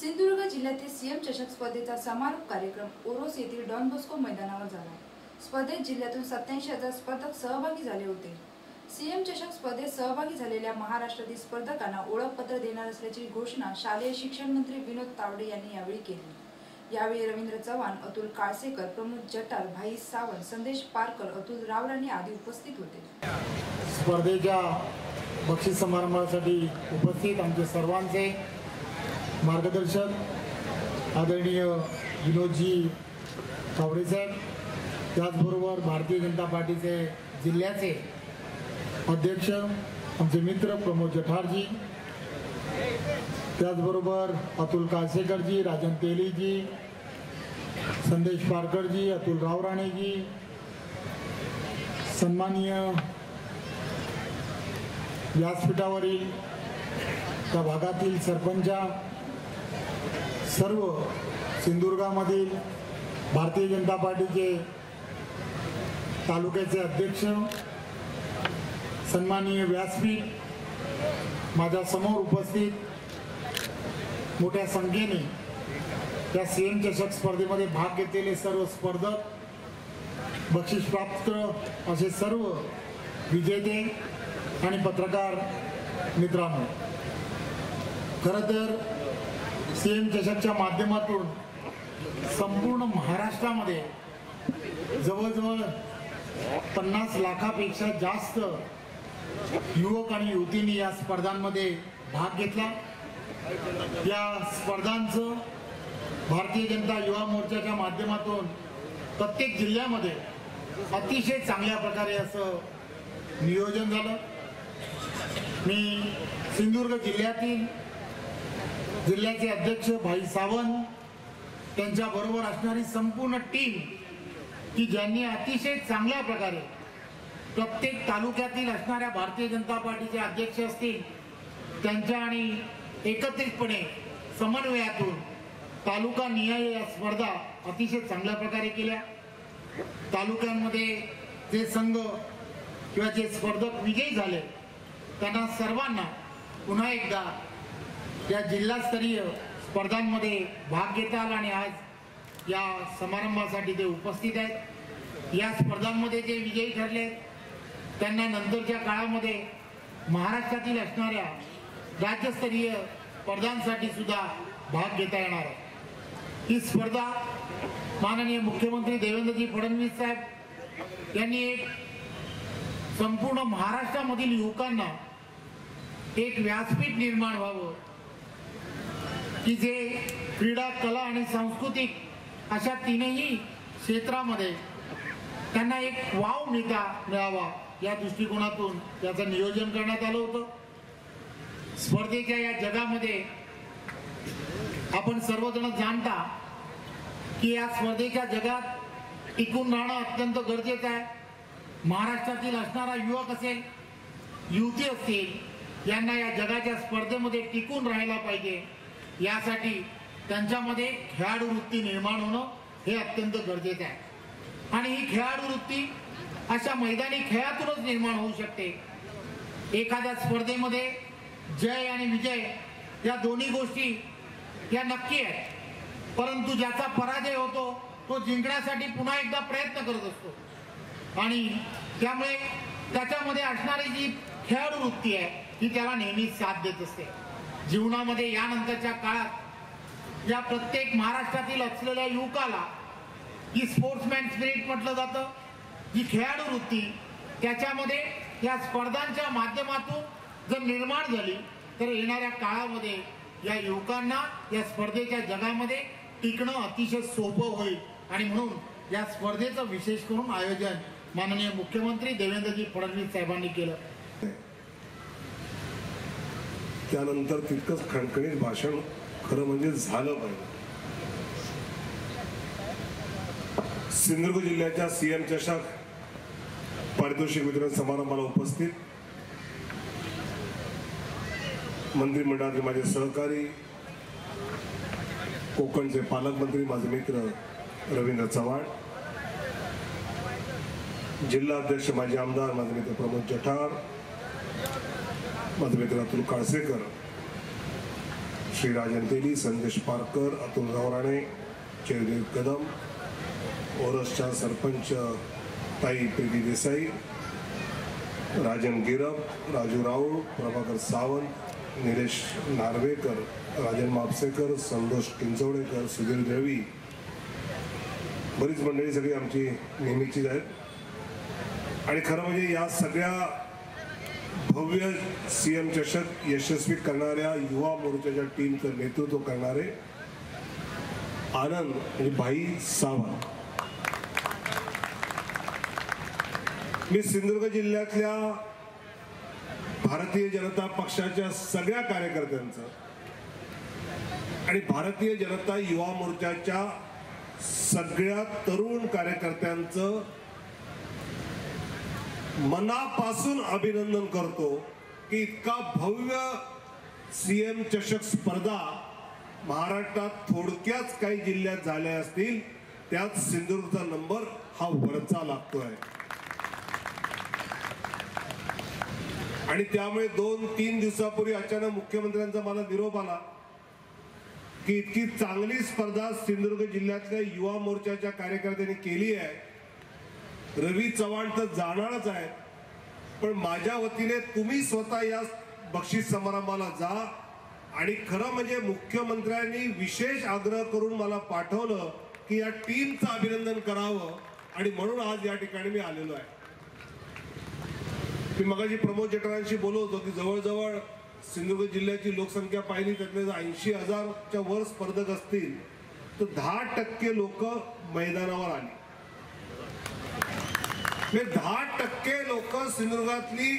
सिंधुदुर्ग जिल्ह्यातील सीएम चषक स्पर्धेचा समारोप कार्यक्रम ओरोस येथील डॉन बॉस्को मैदानावर झाला. स्पर्धेत जिल्ह्यातून सत्याऐंशी हजार स्पर्धक सहभागी झाले होते. सीएम चषक स्पर्धेत सहभागी झालेल्या महाराष्ट्रातील स्पर्धकांना ओळखपत्र देणार असल्याची घोषणा शालेय शिक्षण मंत्री विनोद तावडे यांनी यावेळी केली. यावेळी रवींद्र चव्हाण अतुल काळसेकर प्रमोद जटार भाई सावंत संदेश पारकर अतुल रावराणी आदी उपस्थित होते. स्पर्धेच्या बक्षीस समारंभासाठी उपस्थित आमचे सर्वांचे मार्गदर्शक आदरणीय विनोदजी साहेब त्याचबरोबर भारतीय जनता पार्टीचे जिल्ह्याचे अध्यक्ष आमचे मित्र प्रमोद जठारजी त्याचबरोबर अतुल कासेकरजी राजन तेलीजी संदेश पारकरजी अतुल रावराणेजी सन्माननीय व्यासपीठावरील त्या भागातील सरपंचा सर्व सिंधुदुर्गामधील भारतीय जनता पार्टीचे तालुक्याचे अध्यक्ष सन्माननीय व्यासपीठ माझ्यासमोर उपस्थित मोठ्या संख्येने त्या सी एम चषक स्पर्धेमध्ये भाग घेतलेले सर्व स्पर्धक बक्षीसप्राप्त असे सर्व विजेते आणि पत्रकार मित्रांनो खरं तर सीएम चषकच्या माध्यमातून संपूर्ण महाराष्ट्रामध्ये जवळजवळ पन्नास लाखापेक्षा जास्त युवक आणि युवतींनी या स्पर्धांमध्ये भाग घेतला. या स्पर्धांचं भारतीय जनता युवा मोर्चाच्या माध्यमातून प्रत्येक जिल्ह्यामध्ये अतिशय चांगल्या प्रकारे असं नियोजन झालं. मी सिंधुदुर्ग जिल्ह्यातील जिल्ह्याचे अध्यक्ष भाई सावंत त्यांच्याबरोबर असणारी संपूर्ण टीम की ज्यांनी अतिशय चांगल्या प्रकारे प्रत्येक तालुक्यातील असणाऱ्या भारतीय जनता पार्टीचे अध्यक्ष असतील त्यांच्या आणि एकत्रितपणे समन्वयातून तालुका निहाय या स्पर्धा अतिशय चांगल्या प्रकारे केल्या. तालुक्यांमध्ये जे संघ किंवा जे स्पर्धक विजयी झाले त्यांना सर्वांना पुन्हा एकदा या जिल्हास्तरीय स्पर्धांमध्ये भाग घेता आला आणि आज या समारंभासाठी ते उपस्थित आहेत. या स्पर्धांमध्ये जे विजयी ठरले आहेत, त्यांना नंतरच्या काळामध्ये महाराष्ट्रातील असणाऱ्या राज्यस्तरीय स्पर्धांसाठी सुद्धा भाग घेता येणार आहे. ही स्पर्धा माननीय मुख्यमंत्री देवेंद्रजी फडणवीस साहेब यांनी एक संपूर्ण महाराष्ट्रामधील युवकांना एक व्यासपीठ निर्माण व्हावं की जे क्रीडा कला आणि सांस्कृतिक अशा तीनही क्षेत्रामध्ये त्यांना एक वाव मिळता मिळावा या दृष्टिकोनातून त्याचं नियोजन करण्यात आलं होतं. स्पर्धेच्या या जगामध्ये आपण सर्वजण जाणता की या स्पर्धेच्या जगात टिकून राहणं अत्यंत गरजेचं आहे. महाराष्ट्रातील असणारा युवक असेल युवती असतील यांना या जगाच्या स्पर्धेमध्ये टिकून राहायला पाहिजे. यासाठी त्यांच्यामध्ये खेळाडू वृत्ती निर्माण होणं हे अत्यंत गरजेचं आहे. आणि ही खेळाडू वृत्ती अशा मैदानी खेळातूनच निर्माण होऊ शकते. एखाद्या स्पर्धेमध्ये जय आणि विजय या दोन्ही गोष्टी या नक्की आहेत. परंतु ज्याचा पराजय होतो तो जिंकण्यासाठी पुन्हा एकदा प्रयत्न करत असतो. आणि त्यामुळे त्याच्यामध्ये असणारी जी खेळाडू वृत्ती आहे ती त्याला नेहमीच साथ देत असते. जीवनामध्ये यानंतरच्या काळात या प्रत्येक महाराष्ट्रातील असलेल्या युवकाला ही स्पोर्ट्समॅन स्पिरिट म्हटलं जातं जी खेळाडू वृत्ती त्याच्यामध्ये या स्पर्धांच्या माध्यमातून जर निर्माण झाली तर येणाऱ्या काळामध्ये या युवकांना या स्पर्धेच्या जगामध्ये टिकणं अतिशय सोपं होईल. आणि म्हणून या स्पर्धेचं विशेष करून आयोजन माननीय मुख्यमंत्री देवेंद्रजी फडणवीस साहेबांनी केलं. त्यानंतर तितकंच खणखणीत भाषण खरं म्हणजे झालं पाहिजे. सिंधुदुर्ग जिल्ह्याच्या सीएम चषक पारितोषिक वितरण समारंभाला उपस्थित. मंत्रिमंडळातले माझे सहकारी कोकणचे पालकमंत्री माझे मित्र रवींद्र चव्हाण जिल्हा अध्यक्ष माजी आमदार माझे मित्र प्रमोद जठार माझे अतुल काळसेकर श्री राजन तेली संदेश पारकर अतुल गावराणे जयदेव कदम ओरसच्या सरपंच ताई प्रीती देसाई राजन गिरप राजू राऊळ प्रभाकर सावंत निलेश नार्वेकर राजन मापसेकर संतोष किंचवडेकर सुधीर देवी. बरीच मंडळी सगळी आमची नेहमीचीच आहेत. आणि खरं म्हणजे या सगळ्या भव्य सीएम चषक यशस्वी करणाऱ्या युवा मोर्चाच्या टीमचं नेतृत्व करणारे आनंद आणि भाई सावंत. मी सिंधुदुर्ग जिल्ह्यातल्या भारतीय जनता पक्षाच्या सगळ्या कार्यकर्त्यांचं आणि भारतीय जनता युवा मोर्चाच्या सगळ्या तरुण कार्यकर्त्यांचं मनापासून अभिनंदन करतो की इतका भव्य सी एम चषक स्पर्धा महाराष्ट्रात थोडक्याच काही जिल्ह्यात झाल्या असतील त्यात सिंधुदुर्गचा नंबर हा वरचा लागतोय. आणि त्यामुळे दोन तीन दिवसापूर्वी अचानक मुख्यमंत्र्यांचा मला निरोप आला की इतकी चांगली स्पर्धा सिंधुदुर्ग जिल्ह्यातल्या युवा मोर्चाच्या कार्यकर्त्यांनी केली आहे. रवी चव्हाण तर जाणारच आहे. पण माझ्या वतीने तुम्ही स्वतः या बक्षीस समारंभाला जा. आणि खरं म्हणजे मुख्यमंत्र्यांनी विशेष आग्रह करून मला पाठवलं की या टीमचं अभिनंदन करावं. आणि म्हणून आज या ठिकाणी मी आलेलो आहे. मी मगाशी प्रमोद जटरांशी बोलत होतो की जवळजवळ सिंधुदुर्ग जिल्ह्याची लोकसंख्या पाहिली त्यातले ऐंशी हजारच्या वर स्पर्धक असतील तर दहा टक्के लोक मैदानावर आली. दहा टक्के लोक सिंधुदुर्गातली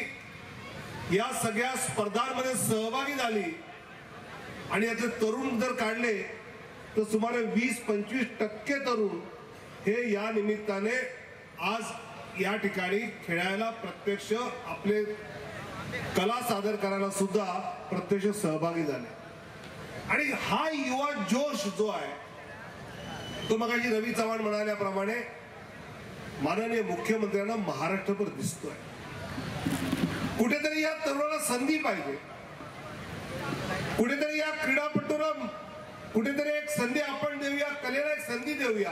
या सगळ्या स्पर्धांमध्ये सहभागी झाली. आणि याचे तरुण जर काढले तर सुमारे वीस पंचवीस टक्के तरुण हे या निमित्ताने आज या ठिकाणी खेळायला प्रत्यक्ष आपले कला सादर करायला सुद्धा प्रत्यक्ष सहभागी झाले. आणि हा युवा जोश जो आहे तो मगाशी रवी चव्हाण म्हणाल्याप्रमाणे माननीय मुख्यमंत्र्यांना महाराष्ट्रभर दिसतोय. कुठेतरी या तरुणाला संधी पाहिजे. कुठेतरी या क्रीडापटूला कुठेतरी एक संधी आपण देऊया कलेला एक संधी देऊया.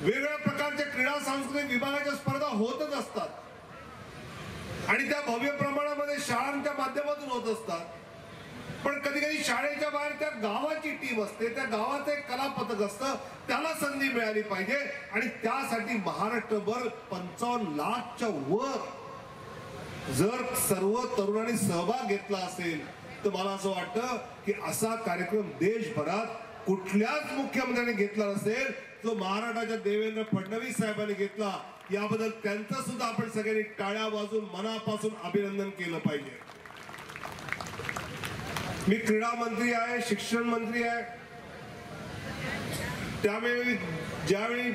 वेगवेगळ्या प्रकारच्या क्रीडा सांस्कृतिक विभागाच्या स्पर्धा होतच असतात. आणि त्या भव्य प्रमाणामध्ये शाळांच्या माध्यमातून होत असतात. पण कधी कधी शाळेच्या बाहेर त्या गावाची टीम असते त्या गावाचं एक कला पथक असतं त्याला संधी मिळाली पाहिजे. आणि त्यासाठी महाराष्ट्रभर पंचावन्न लाखच्या वर जर सर्व तरुणांनी सहभाग घेतला असेल तर मला असं वाटतं की असा कार्यक्रम देशभरात कुठल्याच मुख्यमंत्र्यांनी घेतला नसेल जो महाराष्ट्राच्या देवेंद्र फडणवीस साहेबांनी घेतला. याबद्दल त्यांचं सुद्धा आपण सगळ्यांनी टाळ्या वाजून मनापासून अभिनंदन केलं पाहिजे. मी क्रीडा मंत्री आहे शिक्षण मंत्री आहे. त्यावेळी ज्यावेळी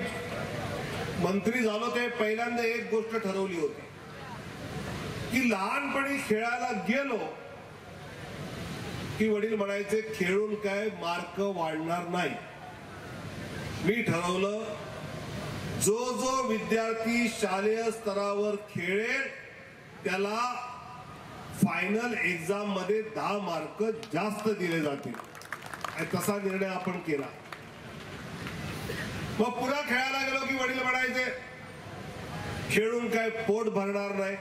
मंत्री झालो ते पहिल्यांदा एक गोष्ट ठरवली होती. की लहानपणी खेळायला गेलो की वडील म्हणायचे खेळून काय मार्क वाढणार नाही. मी ठरवलं जो जो विद्यार्थी शालेय स्तरावर खेळेल त्याला फायनल एक्झाममध्ये दहा मार्क जास्त दिले जातील. तसा निर्णय आपण केला. मग पुन्हा खेळायला गेलो की वडील म्हणायचे खेळून काय पोट भरणार नाही.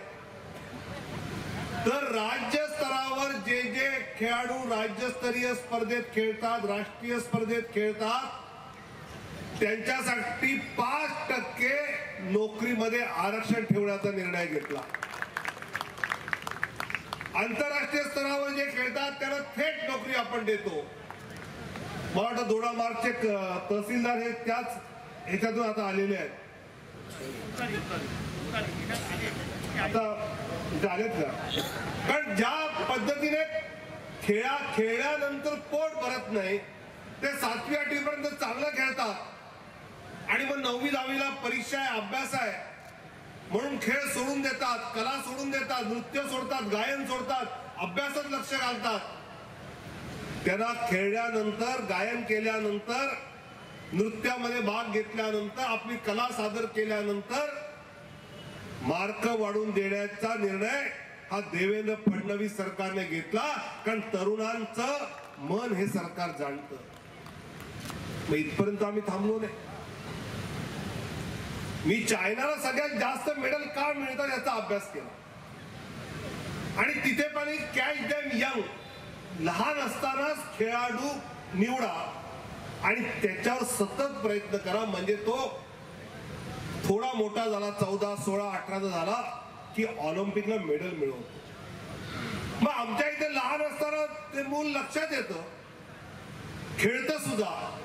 तर राज्य स्तरावर जे जे खेळाडू राज्यस्तरीय स्पर्धेत खेळतात राष्ट्रीय स्पर्धेत खेळतात त्यांच्यासाठी पाच टक्के नोकरीमध्ये आरक्षण ठेवण्याचा निर्णय घेतला. आंतरराष्ट्रीय स्तरावर जे खेळतात त्याला थेट नोकरी आपण देतो. मला वाटतं दोडा मार्गचे तहसीलदार हे त्याच ह्याच्यातून आता आलेले आहेत. आता आलेत का? कारण ज्या पद्धतीने खेळा खेळल्यानंतर पोट भरत नाही ते सातवी आठवीपर्यंत चांगलं खेळतात. आणि मग नववी दहावीला परीक्षा आहे अभ्यास आहे. म्हणून खेळ सोडून देतात कला सोडून देतात नृत्य सोडतात गायन सोडतात अभ्यासात लक्ष घालतात. त्यांना खेळल्यानंतर गायन केल्यानंतर नृत्यामध्ये भाग घेतल्यानंतर आपली कला सादर केल्यानंतर मार्क वाढून देण्याचा निर्णय हा देवेंद्र फडणवीस सरकारने घेतला. कारण तरुणांचं मन हे सरकार जाणतं. मग इथपर्यंत आम्ही थांबलो नाही. मी चायनाला सगळ्यात जास्त मेडल का मिळतात याचा अभ्यास केला. आणि तिथे पण कॅच डॅम यंग लहान असतानाच खेळाडू निवडा आणि त्याच्यावर सतत प्रयत्न करा. म्हणजे तो थोडा मोठा झाला चौदा सोळा अठराचा झाला की ऑलिम्पिकला मेडल मिळवतो. मग आमच्या इथे लहान असताना ते मूल लक्षात येतं. खेळतं सुद्धा.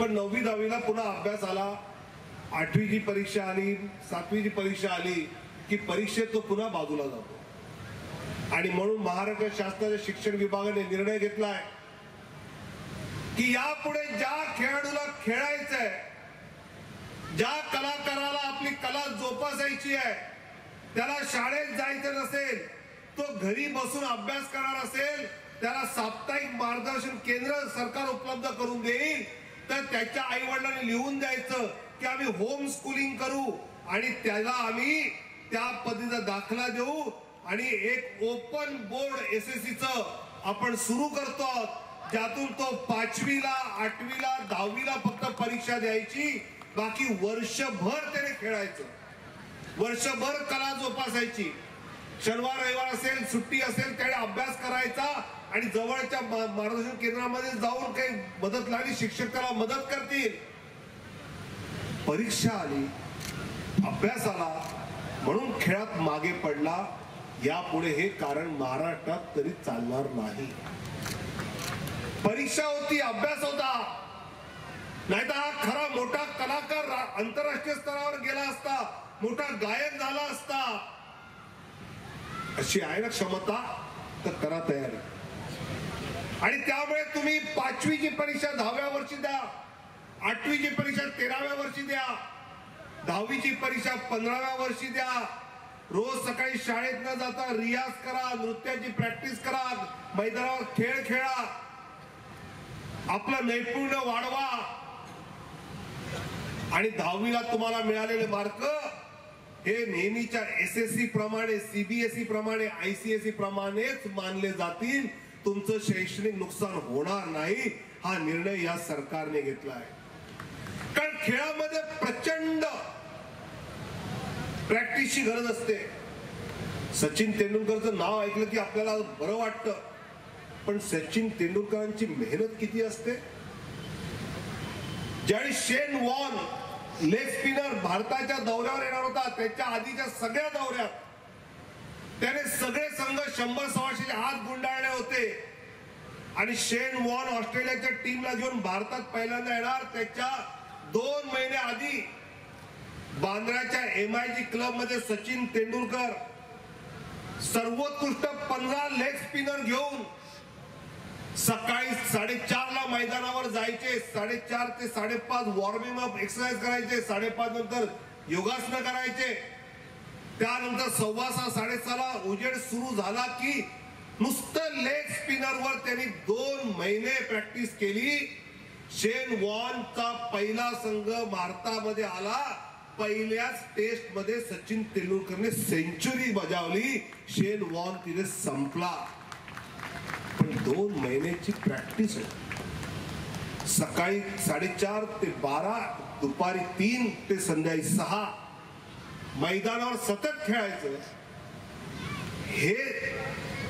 पण नववी दहावीला पुन्हा अभ्यास आला. आठवीची परीक्षा आली सातवीची परीक्षा आली की परीक्षेत तो पुन्हा बाजूला जातो. आणि म्हणून महाराष्ट्र शासनाच्या शिक्षण विभागाने निर्णय घेतलाय की यापुढे ज्या खेळाडूला खेळायचंय ज्या कलाकाराला आपली कला जोपासायची आहे त्याला शाळेत जायचं नसेल तो घरी बसून अभ्यास करणार असेल त्याला साप्ताहिक मार्गदर्शन केंद्र सरकार उपलब्ध करून देईल तर त्याच्या आई वडिलांनी लिहून द्यायचं की आम्ही होम स्कूलिंग करू आणि त्याला आम्ही त्या पद्धतीचा दाखला देऊ आणि एक ओपन बोर्ड एस एस आपण सुरू करतो आहोत. ज्यातून तो पाचवीला आठवीला दहावीला फक्त परीक्षा द्यायची. बाकी वर्षभर त्याने खेळायचं. वर्षभर कला जोपासायची. शनिवार रविवार असेल सुट्टी असेल त्याने अभ्यास करायचा आणि जवळच्या मार्गदर्शन केंद्रामध्ये जाऊन काही मदत लागली शिक्षक त्याला मदत करतील. परीक्षा आली अभ्यास आला म्हणून खेळात मागे पडला यापुढे हे कारण महाराष्ट्रात तरी चालणार नाही. परीक्षा होती अभ्यास होता. नाहीतर हा खरा मोठा कलाकार आंतरराष्ट्रीय स्तरावर गेला असता मोठा गायक झाला असता. अशी आहे ना क्षमता? तर करा तयारी. आणि त्यामुळे तुम्ही पाचवीची परीक्षा दहाव्या वर्षी द्या. आठवीची परीक्षा तेराव्या वर्षी द्या. दहावीची परीक्षा पंधराव्या वर्षी द्या. रोज सकाळी शाळेत न जाता रियाज करा नृत्याची प्रॅक्टिस करा मैदानावर खेळ खेळा. आपलं नैपुण्य वाढवा. आणि दहावीला तुम्हाला मिळालेले मार्क हे नेहमीच्या एस एस सी प्रमाणे सीबीएसई प्रमाणे आयसीएसई प्रमाणेच मानले जातील. तुमचं शैक्षणिक नुकसान होणार नाही. हा निर्णय या सरकारने घेतला आहे. कारण खेळामध्ये प्रचंड प्रॅक्टिसची गरज असते. सचिन तेंडुलकरचं नाव ऐकलं की आपल्याला बरं वाटतं. पण सचिन तेंडुलकरांची मेहनत किती असते? ज्यावेळी शेन वॉन लेग स्पिनर भारताच्या दौऱ्यावर येणार होता त्याच्या आधीच्या सगळ्या दौऱ्यात त्याने सगळे संघ शंभर सव्वाशे हात गुंडाळले होते. आणि शेन वॉन ऑस्ट्रेलियाच्या टीमला घेऊन भारतात पहिल्यांदा येणार त्याच्या दोन महिने आधी बांद्राच्या एम आय जी क्लबमध्ये सचिन तेंडुलकर सर्वोत्कृष्ट पंधरा लेग स्पिनर घेऊन सकाळी साडेचार ला मैदानावर जायचे. साडेचार ते साडेपाच वॉर्मिंग अप एक्सरसाइज करायचे. साडेपाच नंतर योगासनं करायचे. त्यानंतर सव्वा सहा साडेसहाला उजेड सुरू झाला की नुसतं लेग स्पिनरवर त्यांनी दोन महिने प्रॅक्टिस केली. शेन वॉनचा पहिला संघ भारतामध्ये आला. पहिल्याच टेस्टमध्ये सचिन तेंडुलकरने सेंचुरी बजावली. शेन वॉन तिने संपला. पण दोन महिन्याची प्रॅक्टिस होती. सकाळी साडेचार ते बारा दुपारी तीन ते संध्याकाळी सहा. मैदानावर सतत खेळायचं. हे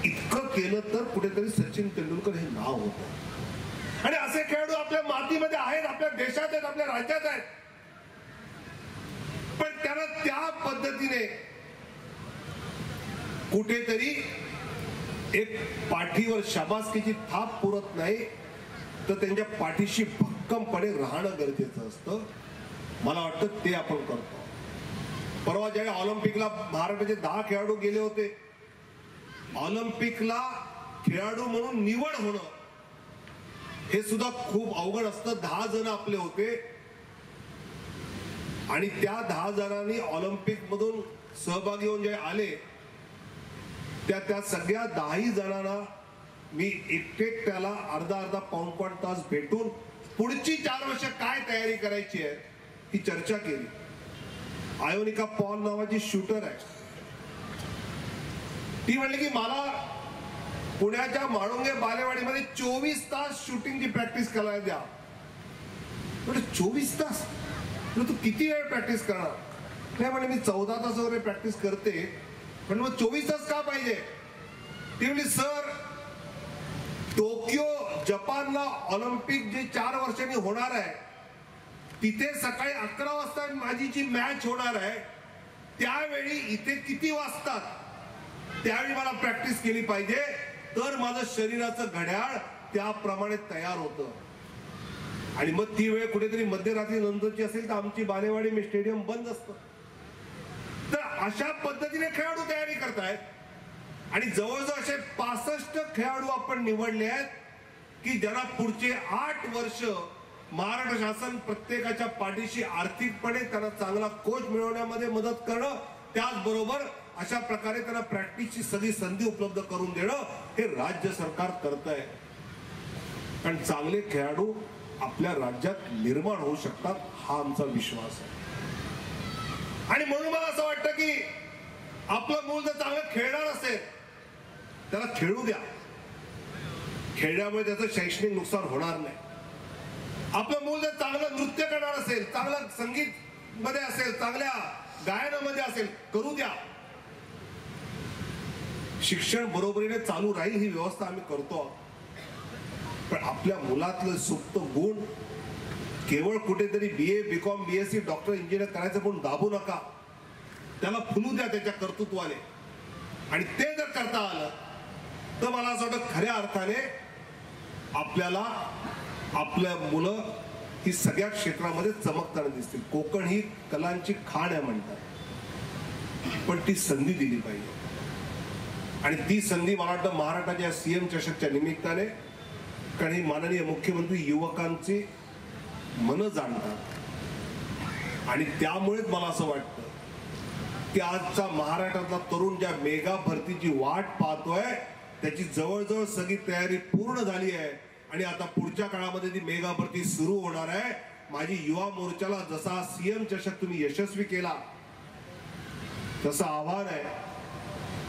इतकं केलं तर कुठेतरी सचिन तेंडुलकर हे नाव होतं. आणि असे खेळाडू आपल्या मातीमध्ये आहेत आपल्या देशात आहेत आपल्या राज्यात आहेत. पण त्यांना त्या पद्धतीने कुठेतरी एक पाठीवर शाबासकीची थाप पुरत नाही तर त्यांच्या पाठीशी भक्कमपणे राहणं गरजेचं असतं. मला वाटतं ते आपण करतो. परवा ज्यावेळी ऑलिम्पिकला भारताचे दहा खेळाडू गेले होते ऑलिम्पिकला खेळाडू म्हणून निवड होणं हे सुद्धा खूप अवघड असतं. दहा जण आपले होते. आणि त्या दहा जणांनी ऑलिम्पिक मधून सहभागी होऊन जे आले त्या त्या सगळ्या दहाही जणांना मी एकटेक त्याला अर्धा अर्धा पाऊण पाऊण तास भेटून पुढची चार वर्ष काय तयारी करायची आहे ही चर्चा केली. आयोनिका पॉल नावाची शूटर आहे. ती म्हणली की मला पुण्याच्या म्हाळुंगे बालेवाडीमध्ये चोवीस तास शूटिंगची प्रॅक्टिस करायला द्या. म्हणजे चोवीस तास? म्हणजे तू किती वेळ प्रॅक्टिस करणार? नाही म्हणे मी चौदा तास वगैरे प्रॅक्टिस करते पण मग चोवीस तास का पाहिजे? ती म्हणजे सर टोकियो जपानला ऑलिम्पिक जे चार वर्षांनी होणार आहे तिथे सकाळी अकरा वाजता माझी जी मॅच होणार आहे त्यावेळी इथे किती वाजतात? त्यावेळी मला प्रॅक्टिस केली पाहिजे. तर माझं शरीराचं घड्याळ त्याप्रमाणे तयार होतं. आणि मग ती वेळ कुठेतरी मध्यरात्री नंतरची असेल तर आमची बालेवाडी मी स्टेडियम बंद असतं. तर अशा पद्धतीने खेळाडू तयारी करतायत. आणि जवळजवळ असे पासष्ट खेळाडू आपण निवडले आहेत की ज्यांना पुढचे आठ वर्ष महाराष्ट्र शासन प्रत्येकाच्या पाठीशी आर्थिकपणे त्यांना चांगला कोच मिळवण्यामध्ये मदत करणं त्याचबरोबर अशा प्रकारे त्यांना प्रॅक्टिसची सगळी संधी उपलब्ध करून देणं हे राज्य सरकार करत आहे कारण चांगले खेळाडू आपल्या राज्यात निर्माण होऊ शकतात हा आमचा विश्वास आहे. आणि म्हणून मला असं वाटतं की आपलं मूल जर चांगलं खेळणार असेल त्याला खेळू द्या. खेळल्यामुळे त्याचं शैक्षणिक नुकसान होणार नाही. आपलं मूल जर चांगलं नृत्य करणार असेल चांगलं संगीत मध्ये असेल चांगल्या गायनामध्ये असेल करू द्या. शिक्षण बरोबरीने चालू राहील ही व्यवस्था आम्ही करतो पण आपल्या मुलातलं सुप्त गुण केवळ कुठेतरी B A B com B S C doctor engineer करायचं पण दाबू नका. त्याला फुलू द्या त्याच्या कर्तृत्वाने. आणि ते जर करता आलं तर मला असं वाटतं खऱ्या अर्थाने आपल्याला आपल्या मुलं ही सगळ्या क्षेत्रामध्ये चमकताना दिसतील. कोकण ही कलांची खाण आहे म्हणतात. पण ती संधी दिली पाहिजे. आणि ती संधी मला वाटतं महाराष्ट्राच्या सीएम चषकच्या निमित्ताने कारण ही माननीय मुख्यमंत्री युवकांची मन जाणतात. आणि त्यामुळेच मला असं वाटतं की आजचा महाराष्ट्रातला तरुण ज्या मेगा भरतीची वाट पाहतोय त्याची जवळजवळ सगळी तयारी पूर्ण झाली आहे. आणि आता पुढच्या काळामध्ये ती मेगा भरती सुरू होणार आहे माझी युवा मोर्चाला जसा सीएम चषक तुम्ही यशस्वी केला तसं आव्हान आहे.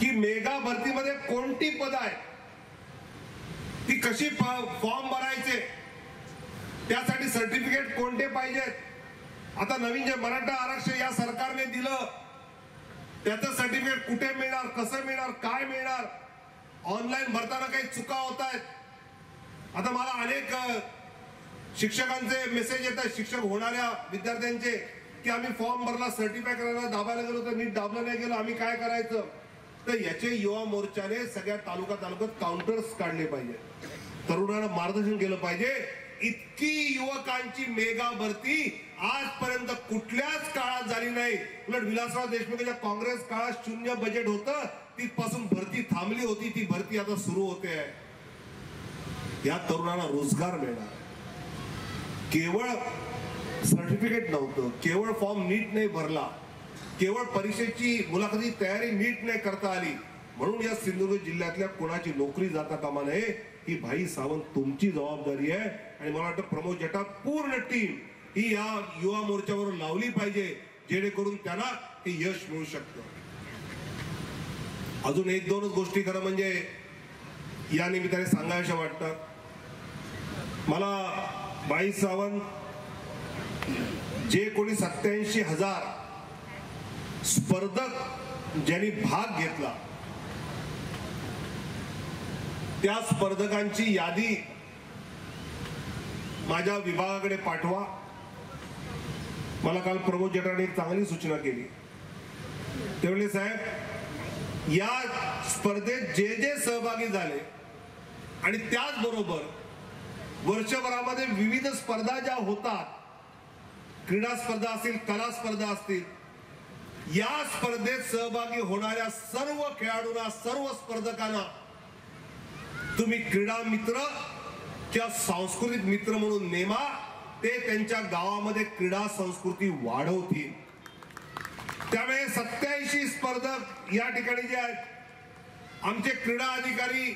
की मेगा भरतीमध्ये कोणती पद आहे ती कशी फॉर्म भरायचे? त्यासाठी सर्टिफिकेट कोणते पाहिजेत? आता नवीन जे मराठा आरक्षण या सरकारने दिलं त्याचं सर्टिफिकेट कुठे मिळणार कसं मिळणार काय मिळणार? ऑनलाईन भरताना काही चुका होत आहेत. आता मला अनेक शिक्षकांचे मेसेज येत आहेत शिक्षक होणाऱ्या विद्यार्थ्यांचे की आम्ही फॉर्म भरला सर्टिफाय करायला दाबायला गेलो तर नीट दाबलं नाही गेलो आम्ही काय करायचं? तर याचे युवा मोर्चाने सगळ्या तालुका तालुक्यात काउंटर्स काढले पाहिजे. तरुणांना मार्गदर्शन केलं पाहिजे. इतकी युवकांची मेगा भरती आजपर्यंत कुठल्याच काळात झाली नाही. उलट विलासराव देशमुखांच्या काँग्रेस काळात शून्य बजेट होतं. तिथपासून भरती थांबली होती. ती भरती आता सुरू होते. आहे या तरुणांना रोजगार मिळणार. केवळ सर्टिफिकेट नव्हतं. केवळ फॉर्म नीट नाही भरला. केवळ परीक्षेची मुलाखती तयारी नीट नाही करता आली. म्हणून या सिंधुदुर्ग जिल्ह्यातल्या कोणाची नोकरी जाता कामा नये ही भाई सावंत तुमची जबाबदारी आहे. आणि मला वाटतं प्रमोद जटा पूर्ण टीम ही या युवा मोर्चावर लावली पाहिजे जेणेकरून त्यांना हे यश मिळू शकतं. अजून एक दोनच गोष्टी खरं म्हणजे या निमित्ताने सांगायच्या वाटतात. मला बाई सावंत जे कोणी सत्याऐंशी हजार स्पर्धक ज्यांनी भाग घेतला त्या स्पर्धकांची यादी माझ्या विभागाकडे पाठवा. मला काल प्रमोद जटाने एक चांगली सूचना केली. ते साहेब या स्पर्धेत जे जे सहभागी झाले आणि त्याचबरोबर वर्षभरामध्ये विविध स्पर्धा ज्या होतात क्रीडा स्पर्धा असतील कला स्पर्धा असतील या स्पर्धेत सहभागी होणाऱ्या सर्व खेळाडूंना सर्व स्पर्धकांना तुम्ही क्रीडा मित्र किंवा सांस्कृतिक मित्र म्हणून नेमा ते त्यांच्या गावामध्ये क्रीडा संस्कृती वाढवतील. त्यामुळे सत्याऐंशी स्पर्धक या ठिकाणी जे आहेत आमचे क्रीडा अधिकारी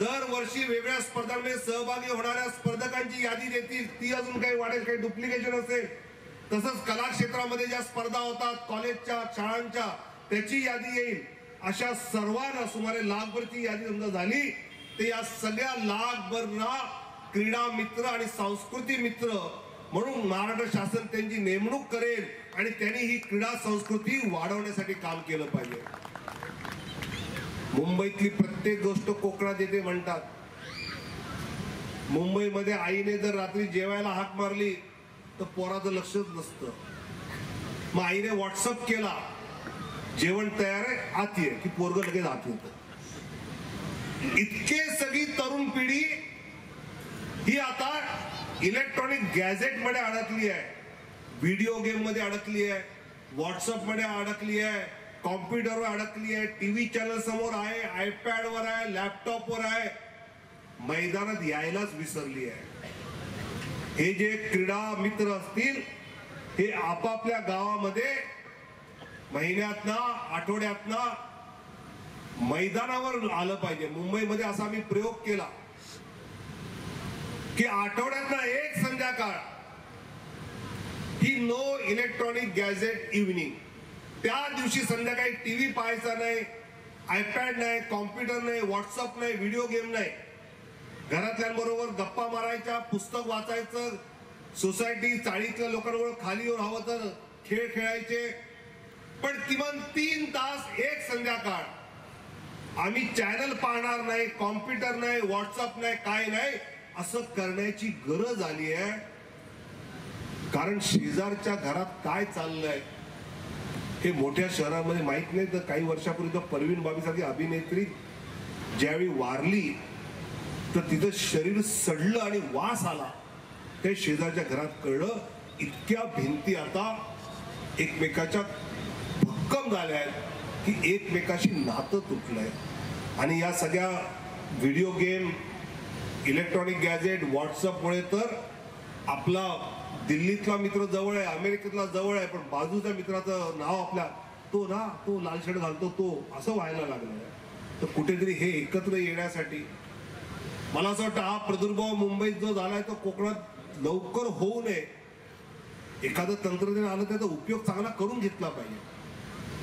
दरवर्षी वेगळ्या स्पर्धांमध्ये सहभागी होणाऱ्या स्पर्धकांची यादी देतील. ती अजून काही वाढेल काही डुप्लिकेशन असेल. तसंच कला क्षेत्रामध्ये ज्या स्पर्धा होतात कॉलेजच्या शाळांच्या त्याची यादी येईल. अशा सर्वांना सुमारे लाखभरची यादी समजा झाली ते या सगळ्या लाखभरना क्रीडा मित्र आणि सांस्कृतिक मित्र म्हणून महाराष्ट्र शासन त्यांची नेमणूक करेल आणि त्यांनी ही क्रीडा संस्कृती वाढवण्यासाठी काम केलं पाहिजे. मुंबईतली प्रत्येक गोष्ट कोकणात येते म्हणतात. मुंबईमध्ये आईने जर रात्री जेवायला हाक मारली तर पोराचं लक्षच नसतं. मग आईने व्हॉट्सअप केला. जेवण तयार आहे आत ये की पोरग लगेच आत येतं. इतके सगळी तरुण पिढी ही आता इलेक्ट्रॉनिक गॅझेटमध्ये अडकली आहे. व्हिडिओ गेममध्ये अडकली आहे. व्हॉट्सअपमध्ये अडकली आहे. कॉम्प्युटरवर अडकली आहे. टीव्ही चॅनल समोर आहे. आयपॅडवर आहे. लॅपटॉपवर आहे. मैदानात यायलाच विसरली आहे. हे जे क्रीडा मित्र असतील हे आपापल्या गावामध्ये महिन्यातनं आठवड्यातनं मैदानावर आलं पाहिजे. मुंबईमध्ये असा आम्ही प्रयोग केला की आठवड्यातनं एक संध्याकाळ ही नो इलेक्ट्रॉनिक गॅझेट इव्हनिंग त्या दिवशी संध्याकाळी टीव्ही पाहायचा नाही आयपॅड नाही कॉम्प्युटर नाही व्हॉट्सअप नाही व्हिडिओ गेम नाही. घरातल्यांबरोबर गप्पा मारायच्या पुस्तक वाचायचं सोसायटी चाळीतल्या लोकांबरोबर खाली राहावं हवं तर खेळ खेळायचे. पण किमान तीन तास एक संध्याकाळ. आम्ही चॅनल पाहणार नाही कॉम्प्युटर नाही व्हॉट्सअप नाही काय नाही असं करण्याची गरज आली आहे. कारण शेजारच्या घरात काय चाललंय हे मोठ्या शहरामध्ये माहीत नाही. तर काही वर्षापूर्वी तर परवीन बाबीसारखी अभिनेत्री ज्यावेळी वारली तर तिथं शरीर सडलं आणि वास आला. ते शेजारच्या घरात कळलं इतक्या भिंती आता एकमेकाच्या भक्कम झाल्या आहेत की एकमेकाशी नातं तुटलंय. आणि या सगळ्या व्हिडिओ गेम इलेक्ट्रॉनिक गॅजेट व्हॉट्सअपमुळे तर आपला दिल्लीतला मित्र जवळ आहे अमेरिकेतला जवळ आहे पण बाजूच्या मित्राचं नाव आपल्या तो ना तो लाल शर्ट घालतो तो असं व्हायला लागलं तर कुठेतरी हे एकत्र येण्यासाठी मला असं वाटतं हा प्रादुर्भाव मुंबईत जो झालाय तो कोकणात लवकर होऊ नये. एखादं तंत्रज्ञान आलं त्याचा उपयोग चांगला करून घेतला पाहिजे.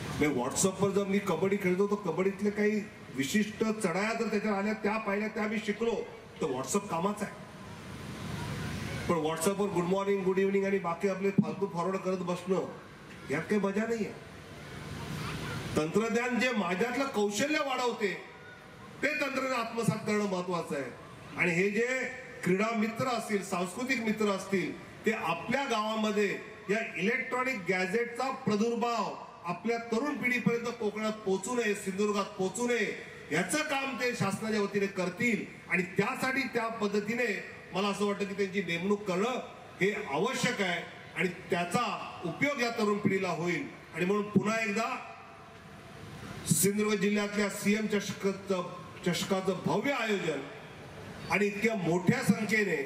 म्हणजे व्हॉट्सअपवर जर मी कबड्डी खेळतो तर कबड्डीतले काही विशिष्ट चढाया जर त्याच्यावर आल्या त्या पाहिल्या त्या मी शिकलो तर व्हॉट्सअप कामाचा आहे. पण व्हॉट्सअपवर गुड मॉर्निंग गुड इव्हनिंग आणि बाकी आपले फालतू फॉरवर्ड करत बसणं यात काही मजा नाही आहे तंत्रज्ञान जे माझ्यातलं कौशल्य वाढवते ते तंत्रज्ञान आत्मसात करणं महत्वाचं आहे. आणि हे जे क्रीडा मित्र असतील सांस्कृतिक मित्र असतील ते आपल्या गावामध्ये या इलेक्ट्रॉनिक गॅजेटचा प्रादुर्भाव आपल्या तरुण पिढीपर्यंत कोकणात पोहोचू नये सिंधुदुर्गात पोहोचू नये याचं काम ते शासनाच्या वतीने करतील. आणि त्यासाठी त्या पद्धतीने मला असं वाटतं की त्यांची नेमणूक करणं हे आवश्यक आहे आणि त्याचा उपयोग या तरुण पिढीला होईल. आणि म्हणून पुन्हा एकदा सिंधुदुर्ग जिल्ह्यातल्या सीएमच्या चषकाचं भव्य आयोजन आणि इतक्या मोठ्या संख्येने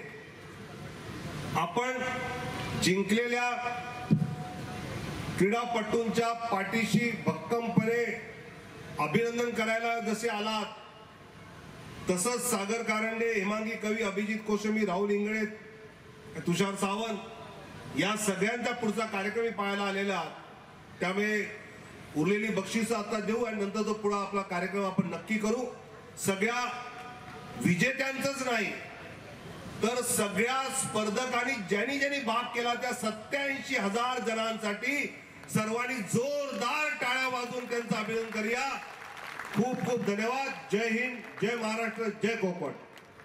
आपण जिंकलेल्या क्रीडापटूंच्या पाठीशी भक्कमपणे अभिनंदन करायला जसे आलात तसंच सागर कारंडे हेमांगी कवी अभिजित कोशमी राहुल इंगळे तुषार सावंत या सगळ्यांचा पुढचा कार्यक्रम पाहायला आलेला आहात. त्यामुळे उरलेली बक्षिसं आता देऊ आणि नंतर तो पुढा आपला कार्यक्रम आपण नक्की करू. सगळ्या विजेत्यांचंच नाही तर सगळ्या स्पर्धकांनी ज्यांनी ज्यांनी भाग केला त्या सत्याऐंशी हजार जणांसाठी सर्वांनी जोरदार टाळ्या वाजून त्यांचं अभिनंदन करूया. खूप खूप धन्यवाद. जय हिंद जय महाराष्ट्र जय कोकण.